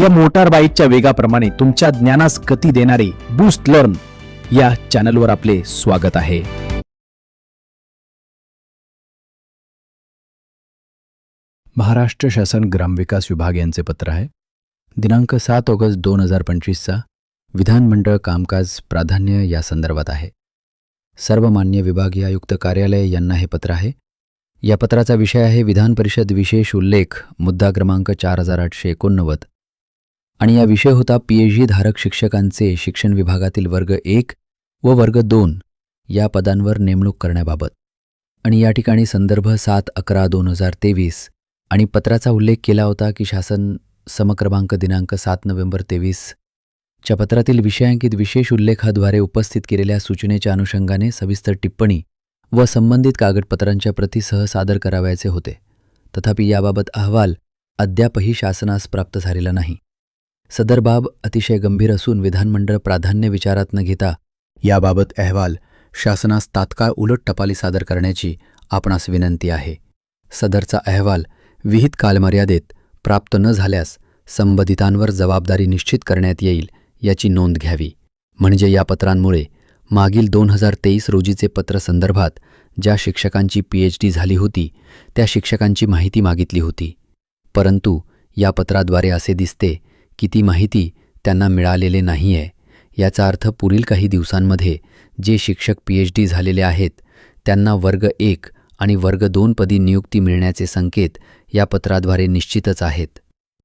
या मोटार बाईकच्या वेगाप्रमाणे तुमच्या ज्ञानास गती देणारे बूस्ट लर्न या चॅनलवर आपले स्वागत आहे. महाराष्ट्र शासन ग्रामविकास विभाग यांचे पत्र आहे. दिनांक सात ऑगस्ट दोन हजार पंचवीसचा विधानमंडळ कामकाज प्राधान्य या संदर्भात आहे. सर्वमान्य विभागीय आयुक्त कार्यालय यांना हे पत्र आहे. या पत्राचा विषय आहे विधान परिषद विशेष उल्लेख मुद्दा क्रमांक चार हजार आठशे एकोणनव्वद. आणि या विषय होता पी एच धारक शिक्षकांचे शिक्षण विभागातील वर्ग एक व वर्ग दोन या पदांवर नेमणूक करण्याबाबत. आणि या ठिकाणी संदर्भ सात अकरा दोन हजार तेवीस आणि पत्राचा उल्लेख केला होता की शासन समक्रमांक दिनांक सात नोव्हेंबर तेवीस च्या पत्रातील विषयांकित विशेष उल्लेखाद्वारे उपस्थित केलेल्या सूचनेच्या अनुषंगाने सविस्तर टिप्पणी व संबंधित कागदपत्रांच्या प्रतीसह सादर करावयाचे होते. तथापि याबाबत अहवाल अद्यापही शासनास प्राप्त झालेला नाही. सदर बाब अतिशय गंभीर असून विधानमंडळ प्राधान्य विचारात न घेता याबाबत अहवाल शासनास तात्काळ उलट टपाली सादर करण्याची आपणास विनंती आहे. सदरचा अहवाल विहित कालमर्यादेत प्राप्त न झाल्यास संबंधितांवर जबाबदारी निश्चित करण्यात येईल याची नोंद घ्यावी. म्हणजे या पत्रांमुळे मागील दोन हजार तेवीस रोजीचे पत्र संदर्भात ज्या शिक्षकांची पी एच डी झाली होती त्या शिक्षकांची माहिती मागितली होती. परंतु या पत्राद्वारे असे दिसते किती माहिती त्यांना मिळालेले नाही आहे याचा अर्थ पुढील काही दिवसांमध्ये जे शिक्षक पी एच डी झालेले आहेत त्यांना वर्ग एक आणि वर्ग दोन पदी नियुक्ती मिळण्याचे संकेत या पत्राद्वारे निश्चितच आहेत.